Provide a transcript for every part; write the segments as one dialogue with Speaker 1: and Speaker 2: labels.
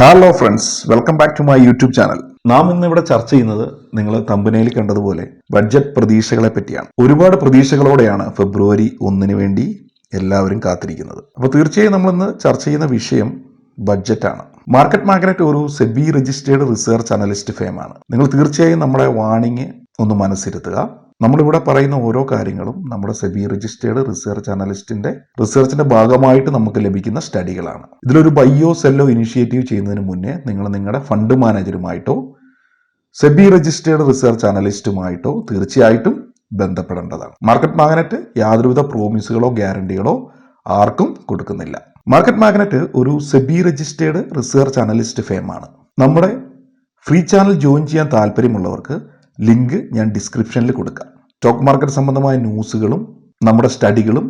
Speaker 1: Hello friends welcome back to my YouTube channel നാം ഇന്ന് ഇവിടെ ചർച്ച ചെയ്യുന്നത് നിങ്ങൾ തമ്പനയിൽ കണ്ടതുപോലെ ബഡ്ജറ്റ് പ്രതീക്ഷകളെ പറ്റിയാണ്. ഒരുപാട് പ്രതീക്ഷകളോടെയാണ് ഫെബ്രുവരി ഒന്നിന് വേണ്ടി എല്ലാവരും കാത്തിരിക്കുന്നത്. അപ്പോൾ തീർച്ചയായും നമ്മൾ ഇന്ന് ചർച്ച ചെയ്യുന്ന വിഷയം ബഡ്ജറ്റാണ് മാർക്കറ്റ് മാഗ്നറ്റ് ഒരു സെബി രജിസ്റ്റേർഡ് റിസർച്ച് അനലിസ്റ്റ് ഫേമാണ് നിങ്ങൾ തീർച്ചയായും നമ്മുടെ വാണിംഗ് ഒന്ന് മനസ്സിരുത്തുക. നമ്മളിവിടെ പറയുന്ന ഓരോ കാര്യങ്ങളും നമ്മുടെ സെബി രജിസ്റ്റേർഡ് റിസർച്ച് അനലിസ്റ്റിന്റെ റിസർച്ചിന്റെ ഭാഗമായിട്ട് നമുക്ക് ലഭിക്കുന്ന സ്റ്റഡികളാണ്. ഇതിലൊരു ബയോ സെല്ലോ ഇനിഷ്യേറ്റീവ് ചെയ്യുന്നതിന് മുന്നേ നിങ്ങൾ നിങ്ങളുടെ ഫണ്ട് മാനേജറുമായിട്ടോ സെബി രജിസ്റ്റേർഡ് റിസർച്ച് അനലിസ്റ്റുമായിട്ടോ തീർച്ചയായിട്ടും ബന്ധപ്പെടേണ്ടതാണ്. മാർക്കറ്റ് മാഗ്നറ്റ് യാതൊരുവിധ പ്രോമിസുകളോ ഗ്യാരണ്ടികളോ ആർക്കും കൊടുക്കുന്നില്ല. മാർക്കറ്റ് മാഗ്നറ്റ് ഒരു സെബി രജിസ്റ്റേർഡ് റിസർച്ച് അനലിസ്റ്റ് ഫേമാണ്. നമ്മുടെ ഫ്രീ ചാനൽ ജോയിൻ ചെയ്യാൻ താല്പര്യമുള്ളവർക്ക് ലിങ്ക് ഞാൻ ഡിസ്ക്രിപ്ഷനിൽ കൊടുക്കാം. സ്റ്റോക്ക് മാർക്കറ്റ് സംബന്ധമായ ന്യൂസുകളും നമ്മുടെ സ്റ്റഡികളും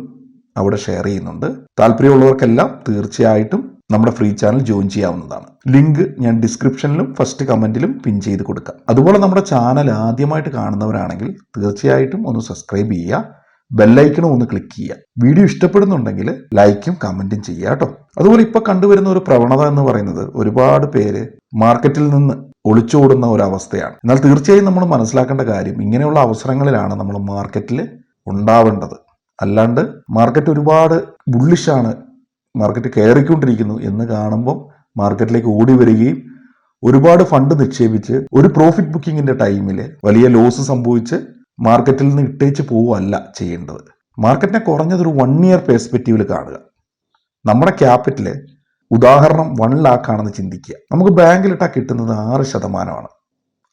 Speaker 1: അവിടെ ഷെയർ ചെയ്യുന്നുണ്ട്. താല്പര്യമുള്ളവർക്കെല്ലാം തീർച്ചയായിട്ടും നമ്മുടെ ഫ്രീ ചാനൽ ജോയിൻ ചെയ്യാവുന്നതാണ്. ലിങ്ക് ഞാൻ ഡിസ്ക്രിപ്ഷനിലും ഫസ്റ്റ് കമന്റിലും പിൻ ചെയ്ത് കൊടുക്കാം. അതുപോലെ നമ്മുടെ ചാനൽ ആദ്യമായിട്ട് കാണുന്നവരാണെങ്കിൽ തീർച്ചയായിട്ടും ഒന്ന് സബ്സ്ക്രൈബ് ചെയ്യുക ബെല്ലൈക്കണും ഒന്ന് ക്ലിക്ക് ചെയ്യുക. വീഡിയോ ഇഷ്ടപ്പെടുന്നുണ്ടെങ്കിൽ ലൈക്കും കമന്റും ചെയ്യുക കേട്ടോ. അതുപോലെ ഇപ്പോൾ കണ്ടുവരുന്ന ഒരു പ്രവണത എന്ന് പറയുന്നത് ഒരുപാട് പേര് മാർക്കറ്റിൽ നിന്ന് ഒളിച്ചോടുന്ന ഒരവസ്ഥയാണ്. എന്നാൽ തീർച്ചയായും നമ്മൾ മനസ്സിലാക്കേണ്ട കാര്യം ഇങ്ങനെയുള്ള അവസരങ്ങളിലാണ് നമ്മൾ മാർക്കറ്റിൽ ഉണ്ടാവേണ്ടത്. അല്ലാണ്ട് മാർക്കറ്റ് ഒരുപാട് ബുള്ളിഷാണ് മാർക്കറ്റ് കയറിക്കൊണ്ടിരിക്കുന്നു എന്ന് കാണുമ്പോൾ മാർക്കറ്റിലേക്ക് ഓടി വരികയും ഒരുപാട് ഫണ്ട് നിക്ഷേപിച്ച് ഒരു പ്രോഫിറ്റ് ബുക്കിങ്ങിന്റെ ടൈമിൽ വലിയ ലോസ് സംഭവിച്ച് മാർക്കറ്റിൽ നിന്ന് ഇട്ടേച്ച് പോവുകയല്ല ചെയ്യേണ്ടത്. മാർക്കറ്റിനെ കുറഞ്ഞതൊരു വൺ ഇയർ പെർസ്പെക്റ്റീവിൽ കാണുക. നമ്മുടെ ക്യാപിറ്റൽ ഉദാഹരണം വൺ ലാക്ക് ആണെന്ന് ചിന്തിക്കുക. നമുക്ക് ബാങ്കിലിട്ടാൽ കിട്ടുന്നത് ആറ് ശതമാനമാണ്.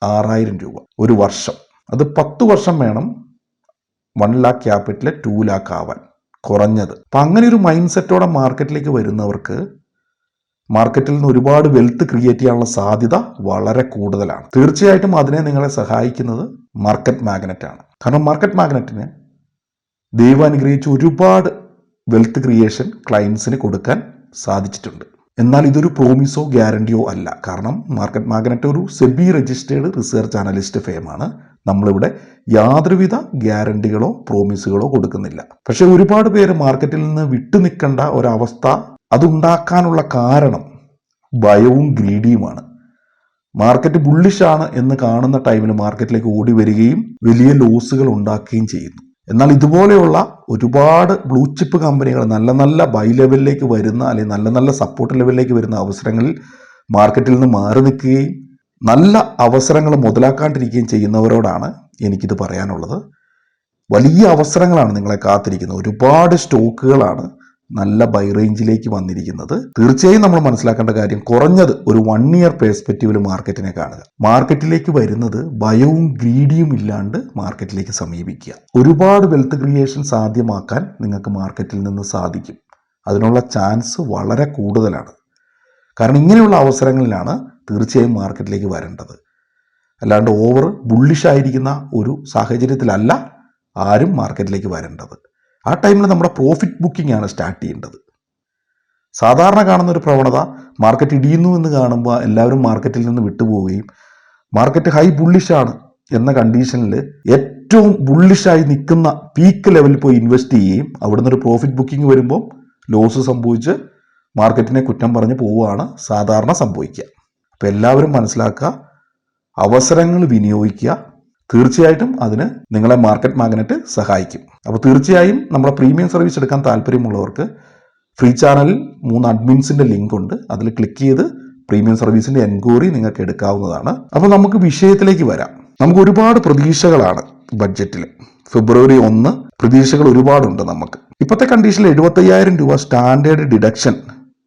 Speaker 1: ആറായിരം രൂപ ഒരു വർഷം. അത് പത്ത് വർഷം വേണം one lakh capital two lakh ആവാൻ. കുറഞ്ഞത്. അപ്പം അങ്ങനെ ഒരു മൈൻഡ് സെറ്റോടെ മാർക്കറ്റിലേക്ക് വരുന്നവർക്ക് മാർക്കറ്റിൽ നിന്ന് ഒരുപാട് വെൽത്ത് ക്രിയേറ്റ് ചെയ്യാനുള്ള സാധ്യത വളരെ കൂടുതലാണ്. തീർച്ചയായിട്ടും അതിനെ നിങ്ങളെ സഹായിക്കുന്നത് മാർക്കറ്റ് മാഗ്നറ്റ് ആണ്. കാരണം മാർക്കറ്റ് മാഗ്നറ്റിന് ദൈവം അനുഗ്രഹിച്ച് ഒരുപാട് വെൽത്ത് ക്രിയേഷൻ ക്ലയൻസിന് കൊടുക്കാൻ സാധിച്ചിട്ടുണ്ട്. എന്നാൽ ഇതൊരു പ്രോമിസോ ഗ്യാരണ്ടിയോ അല്ല. കാരണം മാർക്കറ്റ് മാഗ്നറ്റ് ഒരു സെബി രജിസ്റ്റേർഡ് റിസർച്ച് അനലിസ്റ്റ് ഫേമാണ് നമ്മളിവിടെ യാതൊരുവിധ ഗ്യാരണ്ടികളോ പ്രോമിസുകളോ കൊടുക്കുന്നില്ല. പക്ഷെ ഒരുപാട് പേര് മാർക്കറ്റിൽ നിന്ന് വിട്ടു നിൽക്കേണ്ട ഒരവസ്ഥ അതുണ്ടാക്കാനുള്ള കാരണം ഭയവും ഗ്രീഡിയുമാണ്. മാർക്കറ്റ് ബുള്ളിഷാണ് എന്ന് കാണുന്ന ടൈമിൽ മാർക്കറ്റിലേക്ക് ഓടി വരികയും വലിയ ലോസുകൾ ഉണ്ടാക്കുകയും ചെയ്യുന്നു. എന്നാൽ ഇതുപോലെയുള്ള ഒരുപാട് ബ്ലൂ ചിപ്പ് കമ്പനികൾ നല്ല നല്ല ബൈ ലെവലിലേക്ക് വരുന്ന അല്ലെങ്കിൽ നല്ല നല്ല സപ്പോർട്ട് ലെവലിലേക്ക് വരുന്ന അവസരങ്ങളിൽ മാർക്കറ്റിൽ നിന്ന് മാറി നിൽക്കുകയും നല്ല അവസരങ്ങൾ മുതലാക്കാണ്ടിരിക്കുകയും ചെയ്യുന്നവരോടാണ് എനിക്കിത് പറയാനുള്ളത്. വലിയ അവസരങ്ങളാണ് നിങ്ങളെ കാത്തിരിക്കുന്നത്. ഒരുപാട് സ്റ്റോക്കുകളാണ് നല്ല ബൈ റേഞ്ചിലേക്ക് വന്നിരിക്കുന്നത്. തീർച്ചയായും നമ്മൾ മനസ്സിലാക്കേണ്ട കാര്യം കുറഞ്ഞത് ഒരു വൺ ഇയർ പേഴ്സ്പെക്റ്റീവിൽ മാർക്കറ്റിനെ കാണുക. മാർക്കറ്റിലേക്ക് വരുന്നത് ഭയവും ഗ്രീഡിയും ഇല്ലാണ്ട് മാർക്കറ്റിലേക്ക് സമീപിക്കുക. ഒരുപാട് വെൽത്ത് ക്രിയേഷൻ സാധ്യമാക്കാൻ നിങ്ങൾക്ക് മാർക്കറ്റിൽ നിന്ന് സാധിക്കും. അതിനുള്ള ചാൻസ് വളരെ കൂടുതലാണ്. കാരണം ഇങ്ങനെയുള്ള അവസരങ്ങളിലാണ് തീർച്ചയായും മാർക്കറ്റിലേക്ക് വരേണ്ടത്. അല്ലാണ്ട് ഓവർ ബുള്ളിഷായിരിക്കുന്ന ഒരു സാഹചര്യത്തിലല്ല ആരും മാർക്കറ്റിലേക്ക് വരേണ്ടത്. ആ ടൈമിൽ നമ്മുടെ പ്രോഫിറ്റ് ബുക്കിംഗ് ആണ് സ്റ്റാർട്ട് ചെയ്യേണ്ടത്. സാധാരണ കാണുന്ന ഒരു പ്രവണത മാർക്കറ്റ് ഇടിയുന്നു എന്ന് കാണുമ്പോൾ എല്ലാവരും മാർക്കറ്റിൽ നിന്ന് വിട്ടുപോവുകയും മാർക്കറ്റ് ഹൈ ബുള്ളിഷാണ് എന്ന കണ്ടീഷനിൽ ഏറ്റവും ബുള്ളിഷായി നിൽക്കുന്ന പീക്ക് ലെവലിൽ പോയി ഇൻവെസ്റ്റ് ചെയ്യുകയും അവിടുന്ന് ഒരു പ്രോഫിറ്റ് ബുക്കിംഗ് വരുമ്പോൾ ലോസ് സംഭവിച്ച് മാർക്കറ്റിനെ കുറ്റം പറഞ്ഞ് പോവുകയാണ് സാധാരണ സംഭവിക്കുക. അപ്പോൾ എല്ലാവരും മനസ്സിലാക്കുക അവസരങ്ങൾ വിനിയോഗിക്കുക തീർച്ചയായിട്ടും അതിന് നിങ്ങളെ മാർക്കറ്റ് മാഗ്നറ്റ് സഹായിക്കും. അപ്പോൾ തീർച്ചയായും നമ്മുടെ പ്രീമിയം സർവീസ് എടുക്കാൻ താല്പര്യമുള്ളവർക്ക് ഫ്രീ ചാനലിൽ മൂന്ന് അഡ്മിൻസിന്റെ ലിങ്ക് ഉണ്ട്. അതിൽ ക്ലിക്ക് ചെയ്ത് പ്രീമിയം സർവീസിന്റെ എൻക്വയറി നിങ്ങൾക്ക് എടുക്കാവുന്നതാണ്. അപ്പോൾ നമുക്ക് വിഷയത്തിലേക്ക് വരാം. നമുക്ക് ഒരുപാട് പ്രതീക്ഷകളാണ് ബഡ്ജറ്റിൽ ഫെബ്രുവരി ഒന്ന് പ്രതീക്ഷകൾ ഒരുപാടുണ്ട് നമുക്ക്. ഇപ്പോഴത്തെ കണ്ടീഷനിൽ എഴുപത്തയ്യായിരം രൂപ സ്റ്റാൻഡേർഡ് ഡിഡക്ഷൻ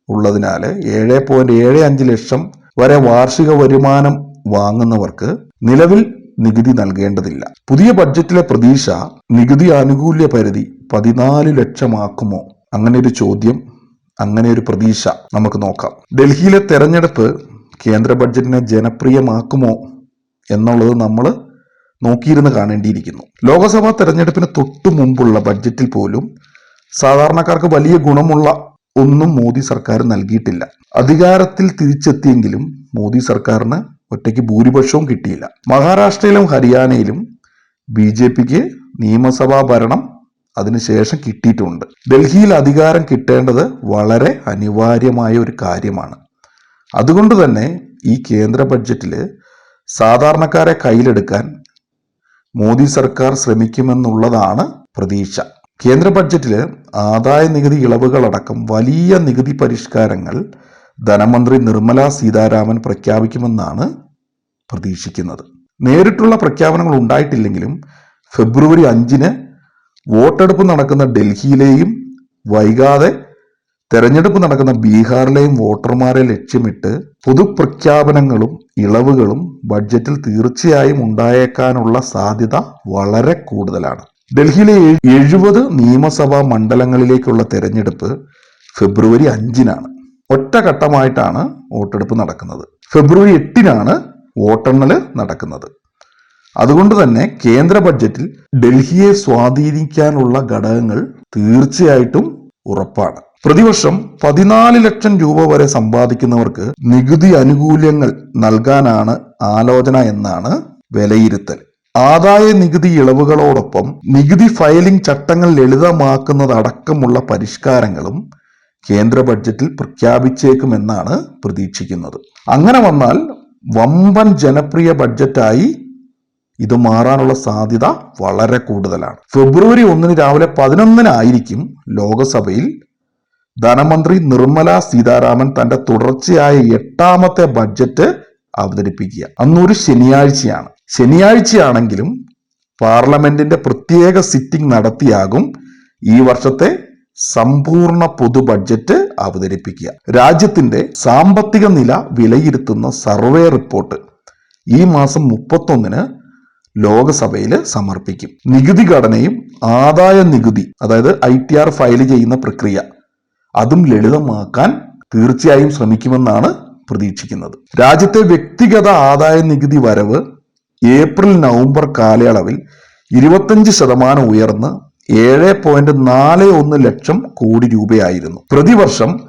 Speaker 1: ഉള്ളതിനാൽ ഏഴ് പോയിന്റ് ഏഴ് അഞ്ച് ലക്ഷം വരെ വാർഷിക വരുമാനം വാങ്ങുന്നവർക്ക് നിലവിൽ നികുതി നൽകേണ്ടതില്ല. പുതിയ ബഡ്ജറ്റിലെ പ്രതീക്ഷ നികുതി ആനുകൂല്യ പരിധി പതിനാല് ലക്ഷമാക്കുമോ? അങ്ങനെ ഒരു ചോദ്യം അങ്ങനെ ഒരു പ്രതീക്ഷ നമുക്ക് നോക്കാം. ഡൽഹിയിലെ തെരഞ്ഞെടുപ്പ് കേന്ദ്ര ബഡ്ജറ്റിനെ ജനപ്രിയമാക്കുമോ എന്നുള്ളത് നമ്മൾ നോക്കിയിരുന്ന് കാണേണ്ടിയിരിക്കുന്നു. ലോക്സഭാ തെരഞ്ഞെടുപ്പിന് തൊട്ടു മുമ്പുള്ള ബഡ്ജറ്റിൽ പോലും സാധാരണക്കാർക്ക് വലിയ ഗുണമുള്ള ഒന്നും മോദി സർക്കാർ നൽകിയിട്ടില്ല. അധികാരത്തിൽ തിരിച്ചെത്തിയെങ്കിലും മോദി സർക്കാരിന് ഒറ്റയ്ക്ക് ഭൂരിപക്ഷവും കിട്ടിയില്ല. മഹാരാഷ്ട്രയിലും ഹരിയാനയിലും ബി ജെ പിക്ക് നിയമസഭാ ഭരണം അതിനുശേഷം കിട്ടിയിട്ടുണ്ട്. ഡൽഹിയിൽ അധികാരം കിട്ടേണ്ടത് വളരെ അനിവാര്യമായ ഒരു കാര്യമാണ്. അതുകൊണ്ട് തന്നെ ഈ കേന്ദ്ര ബഡ്ജറ്റിൽ സാധാരണക്കാരെ കയ്യിലെടുക്കാൻ മോദി സർക്കാർ ശ്രമിക്കുമെന്നുള്ളതാണ് പ്രതീക്ഷ. കേന്ദ്ര ബഡ്ജറ്റിൽ ആദായ നികുതി ഇളവുകളടക്കം വലിയ നികുതി പരിഷ്കാരങ്ങൾ ധനമന്ത്രി നിർമ്മല സീതാരാമൻ പ്രഖ്യാപിക്കുമെന്നാണ് പ്രതീക്ഷിക്കുന്നത്. നേരിട്ടുള്ള പ്രഖ്യാപനങ്ങൾ ഉണ്ടായിട്ടില്ലെങ്കിലും ഫെബ്രുവരി അഞ്ചിന് വോട്ടെടുപ്പ് നടക്കുന്ന ഡൽഹിയിലെയും വൈകാതെ തെരഞ്ഞെടുപ്പ് നടക്കുന്ന ബീഹാറിലെയും വോട്ടർമാരെ ലക്ഷ്യമിട്ട് പൊതുപ്രഖ്യാപനങ്ങളും ഇളവുകളും ബഡ്ജറ്റിൽ തീർച്ചയായും ഉണ്ടായേക്കാനുള്ള സാധ്യത വളരെ കൂടുതലാണ്. ഡൽഹിയിലെ എഴുപത് നിയമസഭാ മണ്ഡലങ്ങളിലേക്കുള്ള തെരഞ്ഞെടുപ്പ് ഫെബ്രുവരി അഞ്ചിനാണ്. ഒറ്റഘട്ടമായിട്ടാണ് വോട്ടെടുപ്പ് നടക്കുന്നത്. ഫെബ്രുവരി എട്ടിനാണ് വോട്ടെണ്ണൽ നടക്കുന്നത്. അതുകൊണ്ട് തന്നെ കേന്ദ്ര ബഡ്ജറ്റിൽ ഡൽഹിയെ സ്വാധീനിക്കാനുള്ള ഘടകങ്ങൾ തീർച്ചയായിട്ടും ഉറപ്പാണ്. പ്രതിവർഷം പതിനാല് ലക്ഷം രൂപ വരെ സമ്പാദിക്കുന്നവർക്ക് നികുതി ആനുകൂല്യങ്ങൾ നൽകാനാണ് ആലോചന എന്നാണ് വിലയിരുത്തൽ. ആദായ നികുതി ഇളവുകളോടൊപ്പം നികുതി ഫയലിംഗ് ചട്ടങ്ങൾ ലളിതമാക്കുന്നതടക്കമുള്ള പരിഷ്കാരങ്ങളും കേന്ദ്ര ബഡ്ജറ്റിൽ പ്രഖ്യാപിച്ചേക്കുമെന്നാണ് പ്രതീക്ഷിക്കുന്നത്. അങ്ങനെ വന്നാൽ വമ്പൻ ജനപ്രിയ ബഡ്ജറ്റായി ഇത് മാറാനുള്ള സാധ്യത വളരെ കൂടുതലാണ്. ഫെബ്രുവരി ഒന്നിന് രാവിലെ പതിനൊന്നിനായിരിക്കും ലോകസഭയിൽ ധനമന്ത്രി നിർമ്മല സീതാരാമൻ തന്റെ തുടർച്ചയായ എട്ടാമത്തെ ബഡ്ജറ്റ് അവതരിപ്പിക്കുക. അന്നൊരു ശനിയാഴ്ചയാണ്. ശനിയാഴ്ചയാണെങ്കിലും പാർലമെന്റിന്റെ പ്രത്യേക സിറ്റിംഗ് നടത്തിയാകും ഈ വർഷത്തെ സമ്പൂർണ പൊതു ബഡ്ജറ്റ് അവതരിപ്പിക്കുക. രാജ്യത്തിന്റെ സാമ്പത്തിക നില വിലയിരുത്തുന്ന സർവേ റിപ്പോർട്ട് ഈ മാസം മുപ്പത്തൊന്നിന് ലോകസഭയിൽ സമർപ്പിക്കും. നികുതി ഘടനയും ആദായ നികുതി അതായത് ഐ ടി ആർ ഫയൽ ചെയ്യുന്ന പ്രക്രിയ അതും ലളിതമാക്കാൻ തീർച്ചയായും ശ്രമിക്കുമെന്നാണ് പ്രതീക്ഷിക്കുന്നത്. രാജ്യത്തെ വ്യക്തിഗത ആദായ നികുതി വരവ് ഏപ്രിൽ നവംബർ കാലയളവിൽ ഇരുപത്തഞ്ച് ശതമാനം ഉയർന്ന് ഏഴ് പോയിന്റ് നാല് ഒന്ന് ലക്ഷം കോടി രൂപയായിരുന്നു. പ്രതിവർഷം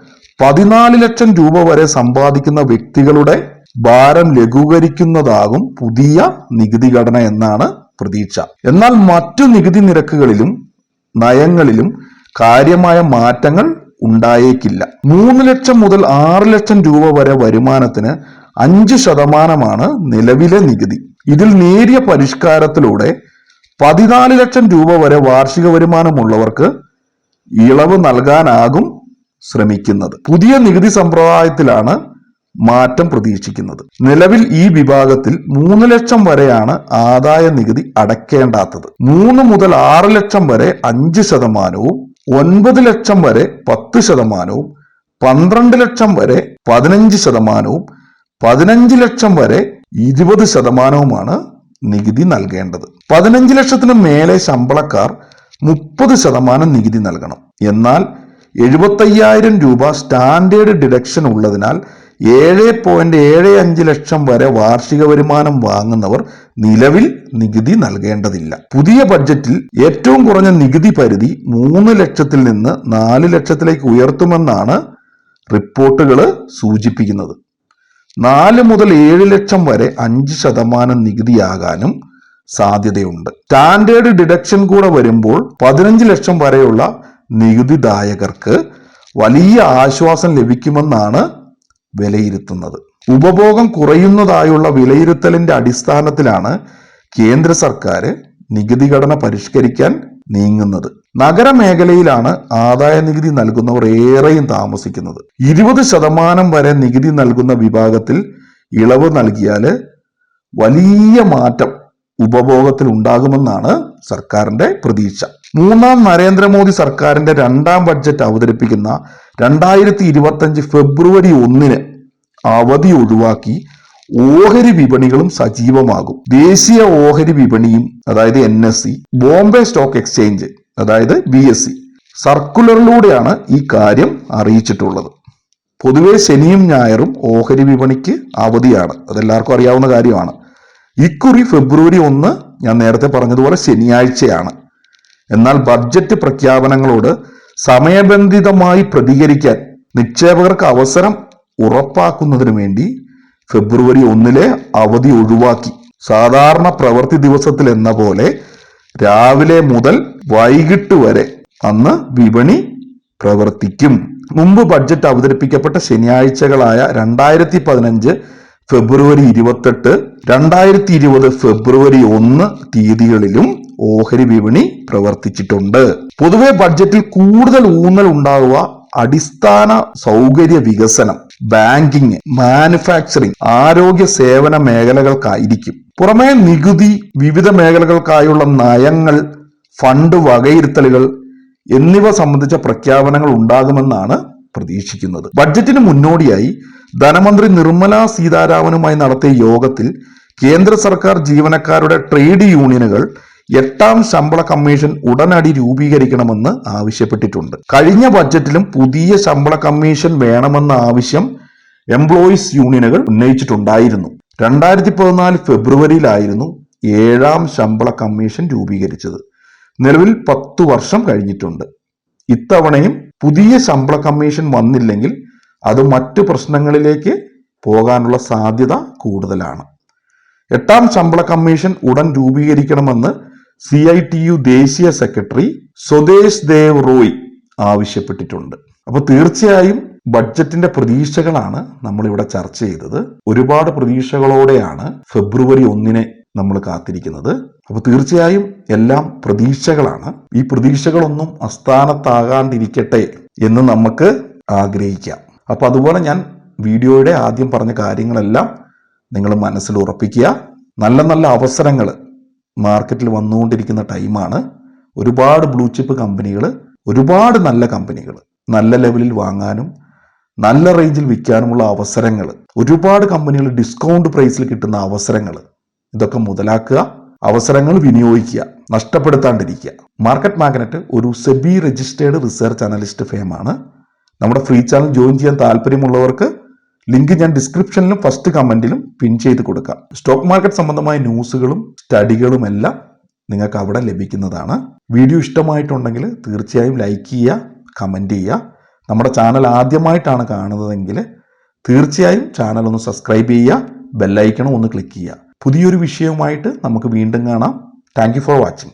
Speaker 1: പതിനാല് ലക്ഷം രൂപ വരെ സമ്പാദിക്കുന്ന വ്യക്തികളുടെ ഭാരം ലഘൂകരിക്കുന്നതാകും പുതിയ നികുതി ഘടന എന്നാണ് പ്രതീക്ഷ. എന്നാൽ മറ്റു നികുതി നിരക്കുകളിലും നയങ്ങളിലും കാര്യമായ മാറ്റങ്ങൾ ഉണ്ടായേക്കില്ല. മൂന്ന് ലക്ഷം മുതൽ ആറ് ലക്ഷം രൂപ വരെ വരുമാനത്തിന് അഞ്ച് ശതമാനമാണ് നിലവിലെ നികുതി. ഇതിൽ നേരിയ പരിഷ്കാരത്തിലൂടെ പതിനാല് ലക്ഷം രൂപ വരെ വാർഷിക വരുമാനമുള്ളവർക്ക് ഇളവ് നൽകാനാകും ശ്രമിക്കുന്നത്. പുതിയ നികുതി സമ്പ്രദായത്തിലാണ് മാറ്റം പ്രതീക്ഷിക്കുന്നത്. നിലവിൽ ഈ വിഭാഗത്തിൽ മൂന്ന് ലക്ഷം വരെയാണ് ആദായ നികുതി അടയ്ക്കേണ്ടാത്തത്. മൂന്ന് മുതൽ ആറ് ലക്ഷം വരെ അഞ്ച് ശതമാനവും ഒൻപത് ലക്ഷം വരെ പത്ത് ശതമാനവും പന്ത്രണ്ട് ലക്ഷം വരെ പതിനഞ്ച് ശതമാനവും പതിനഞ്ച് ലക്ഷം വരെ ഇരുപത് ശതമാനവുമാണ് നികുതി നൽകേണ്ടത്. പതിനഞ്ച് ലക്ഷത്തിന് മേലെ ശമ്പളക്കാർ മുപ്പത് ശതമാനം നികുതി നൽകണം. എന്നാൽ എഴുപത്തയ്യായിരം രൂപ സ്റ്റാൻഡേർഡ് ഡിഡക്ഷൻ ഉള്ളതിനാൽ ഏഴ് പോയിന്റ് ഏഴ് അഞ്ച് ലക്ഷം വരെ വാർഷിക വരുമാനം വാങ്ങുന്നവർ നിലവിൽ നികുതി നൽകേണ്ടതില്ല. പുതിയ ബഡ്ജറ്റിൽ ഏറ്റവും കുറഞ്ഞ നികുതി പരിധി മൂന്ന് ലക്ഷത്തിൽ നിന്ന് നാല് ലക്ഷത്തിലേക്ക് ഉയർത്തുമെന്നാണ് റിപ്പോർട്ടുകൾ സൂചിപ്പിക്കുന്നത്. നാല് മുതൽ ഏഴ് ലക്ഷം വരെ അഞ്ച് ശതമാനം നികുതിയാകാനും സാധ്യതയുണ്ട്. സ്റ്റാൻഡേർഡ് ഡിഡക്ഷൻ കൂടെ വരുമ്പോൾ പതിനഞ്ച് ലക്ഷം വരെയുള്ള നികുതിദായകർക്ക് വലിയ ആശ്വാസം ലഭിക്കുമെന്നാണ് വിലയിരുത്തുന്നത്. ഉപഭോഗം കുറയുന്നതായുള്ള വിലയിരുത്തലിന്റെ അടിസ്ഥാനത്തിലാണ് കേന്ദ്ര സർക്കാർ നികുതി ഘടന പരിഷ്കരിക്കാൻ നീങ്ങുന്നത്. നഗരമേഖലയിലാണ് ആദായ നികുതി നൽകുന്നവർ ഏറെയും താമസിക്കുന്നത്. ഇരുപത് ശതമാനം വരെ നികുതി നൽകുന്ന വിഭാഗത്തിൽ ഇളവ് നൽകിയാൽ വലിയ മാറ്റം ഉപഭോഗത്തിൽ ഉണ്ടാകുമെന്നാണ് സർക്കാരിന്റെ പ്രതീക്ഷ. മൂന്നാം നരേന്ദ്രമോദി സർക്കാരിന്റെ രണ്ടാം ബഡ്ജറ്റ് അവതരിപ്പിക്കുന്ന രണ്ടായിരത്തി ഫെബ്രുവരി ഒന്നിന് അവധി ഒഴിവാക്കി ഓഹരി വിപണികളും സജീവമാകും. ദേശീയ ഓഹരി വിപണിയും അതായത് N S C Bombay Stock Exchange അതായത് ബി എസ് സി സർക്കുലറിലൂടെയാണ് ഈ കാര്യം അറിയിച്ചിട്ടുള്ളത്. പൊതുവെ ശനിയും ഞായറും ഓഹരി വിപണിക്ക് അവധിയാണ്. അതെല്ലാവർക്കും അറിയാവുന്ന കാര്യമാണ്. ഇക്കുറി ഫെബ്രുവരി ഒന്ന് ഞാൻ നേരത്തെ പറഞ്ഞതുപോലെ ശനിയാഴ്ചയാണ്. എന്നാൽ ബഡ്ജറ്റ് പ്രഖ്യാപനങ്ങളോട് സമയബന്ധിതമായി പ്രതികരിക്കാൻ നിക്ഷേപകർക്ക് അവസരം ഉറപ്പാക്കുന്നതിന് വേണ്ടി ഫെബ്രുവരി ഒന്നിലെ അവധി ഒഴിവാക്കി. സാധാരണ പ്രവൃത്തി ദിവസത്തിൽ എന്ന പോലെ രാവിലെ മുതൽ വൈകിട്ട് വരെ അന്ന് വിപണി പ്രവർത്തിക്കും. മുമ്പ് ബഡ്ജറ്റ് അവതരിപ്പിക്കപ്പെട്ട ശനിയാഴ്ചകളായ രണ്ടായിരത്തി പതിനഞ്ച് ഫെബ്രുവരി ഇരുപത്തെട്ട് രണ്ടായിരത്തി ഇരുപത് ഫെബ്രുവരി ഒന്ന് തീയതികളിലും ഓഹരി വിപണി പ്രവർത്തിച്ചിട്ടുണ്ട്. പൊതുവെ ബഡ്ജറ്റിൽ കൂടുതൽ ഊന്നൽ ഉണ്ടാവുക അടിസ്ഥാന സൗകര്യ വികസനം. ബാങ്കിങ് മാനുഫാക്ചറിംഗ് ആരോഗ്യ സേവന മേഖലകൾക്കായിരിക്കും. പുറമെ നികുതി വിവിധ മേഖലകൾക്കായുള്ള നയങ്ങൾ ഫണ്ട് വകയിരുത്തലുകൾ എന്നിവ സംബന്ധിച്ച പ്രഖ്യാപനങ്ങൾ ഉണ്ടാകുമെന്നാണ് പ്രതീക്ഷിക്കുന്നത്. ബഡ്ജറ്റിന് മുന്നോടിയായി ധനമന്ത്രി നിർമ്മല സീതാരാമനുമായി നടത്തിയ യോഗത്തിൽ കേന്ദ്ര സർക്കാർ ജീവനക്കാരുടെ ട്രേഡ് യൂണിയനുകൾ എട്ടാം ശമ്പള കമ്മീഷൻ ഉടനടി രൂപീകരിക്കണമെന്ന് ആവശ്യപ്പെട്ടിട്ടുണ്ട്. കഴിഞ്ഞ ബഡ്ജറ്റിലും പുതിയ ശമ്പള കമ്മീഷൻ വേണമെന്ന ആവശ്യം എംപ്ലോയീസ് യൂണിയനുകൾ ഉന്നയിച്ചിട്ടുണ്ടായിരുന്നു. രണ്ടായിരത്തി പതിനാല് ഫെബ്രുവരിയിലായിരുന്നു ഏഴാം ശമ്പള കമ്മീഷൻ രൂപീകരിച്ചത്. നിലവിൽ പത്തു വർഷം കഴിഞ്ഞിട്ടുണ്ട്. ഇത്തവണയും പുതിയ ശമ്പള കമ്മീഷൻ വന്നില്ലെങ്കിൽ അത് മറ്റു പ്രശ്നങ്ങളിലേക്ക് പോകാനുള്ള സാധ്യത കൂടുതലാണ്. എട്ടാം ശമ്പള കമ്മീഷൻ ഉടൻ രൂപീകരിക്കണമെന്ന് സി ഐ ടി യു ദേശീയ സെക്രട്ടറി സ്വദേശ് ദേവ് റോയ് ആവശ്യപ്പെട്ടിട്ടുണ്ട്. അപ്പോൾ തീർച്ചയായും ബഡ്ജറ്റിന്റെ പ്രതീക്ഷകളാണ് നമ്മളിവിടെ ചർച്ച ചെയ്തത്. ഒരുപാട് പ്രതീക്ഷകളോടെയാണ് ഫെബ്രുവരി ഒന്നിനെ നമ്മൾ കാത്തിരിക്കുന്നത്. അപ്പോൾ തീർച്ചയായും എല്ലാം പ്രതീക്ഷകളാണ്. ഈ പ്രതീക്ഷകളൊന്നും അസ്ഥാനത്താകാണ്ടിരിക്കട്ടെ എന്ന് നമുക്ക് ആഗ്രഹിക്കാം. അപ്പോൾ അതുപോലെ ഞാൻ വീഡിയോയുടെ ആദ്യം പറഞ്ഞ കാര്യങ്ങളെല്ലാം നിങ്ങൾ മനസ്സിൽ ഉറപ്പിക്കുക. നല്ല നല്ല അവസരങ്ങൾ മാർക്കറ്റിൽ വന്നുകൊണ്ടിരിക്കുന്ന ടൈമാണ് ഒരുപാട് ബ്ലൂ ചിപ്പ് കമ്പനികൾ ഒരുപാട് നല്ല കമ്പനികൾ നല്ല ലെവലിൽ വാങ്ങാനും നല്ല റേഞ്ചിൽ വിൽക്കാനുമുള്ള അവസരങ്ങൾ ഒരുപാട് കമ്പനികൾ ഡിസ്കൗണ്ട് പ്രൈസിൽ കിട്ടുന്ന അവസരങ്ങൾ ഇതൊക്കെ മുതലാക്കുക അവസരങ്ങൾ വിനിയോഗിക്കുക നഷ്ടപ്പെടുത്താണ്ടിരിക്കുക. മാർക്കറ്റ് മാഗ്നറ്റ് ഒരു സെബി രജിസ്റ്റേർഡ് റിസർച്ച് അനലിസ്റ്റ് ഫേമാണ് നമ്മുടെ ഫ്രീ ചാനൽ ജോയിൻ ചെയ്യാൻ താല്പര്യമുള്ളവർക്ക് ലിങ്ക് ഞാൻ ഡിസ്ക്രിപ്ഷനിലും ഫസ്റ്റ് കമന്റിലും പിൻ ചെയ്ത് കൊടുക്കാം. സ്റ്റോക്ക് മാർക്കറ്റ് സംബന്ധമായ ന്യൂസുകളും സ്റ്റഡികളും എല്ലാം നിങ്ങൾക്ക് അവിടെ ലഭിക്കുന്നതാണ്. വീഡിയോ ഇഷ്ടമായിട്ടുണ്ടെങ്കിൽ തീർച്ചയായും ലൈക്ക് ചെയ്യുക കമന്റ് ചെയ്യുക. നമ്മുടെ ചാനൽ ആദ്യമായിട്ടാണ് കാണുന്നതെങ്കിൽ തീർച്ചയായും ചാനൽ ഒന്ന് സബ്സ്ക്രൈബ് ചെയ്യുക ബെല്ലൈക്കണം ഒന്ന് ക്ലിക്ക് ചെയ്യുക. പുതിയൊരു വിഷയവുമായിട്ട് നമുക്ക് വീണ്ടും കാണാം. Thank for watching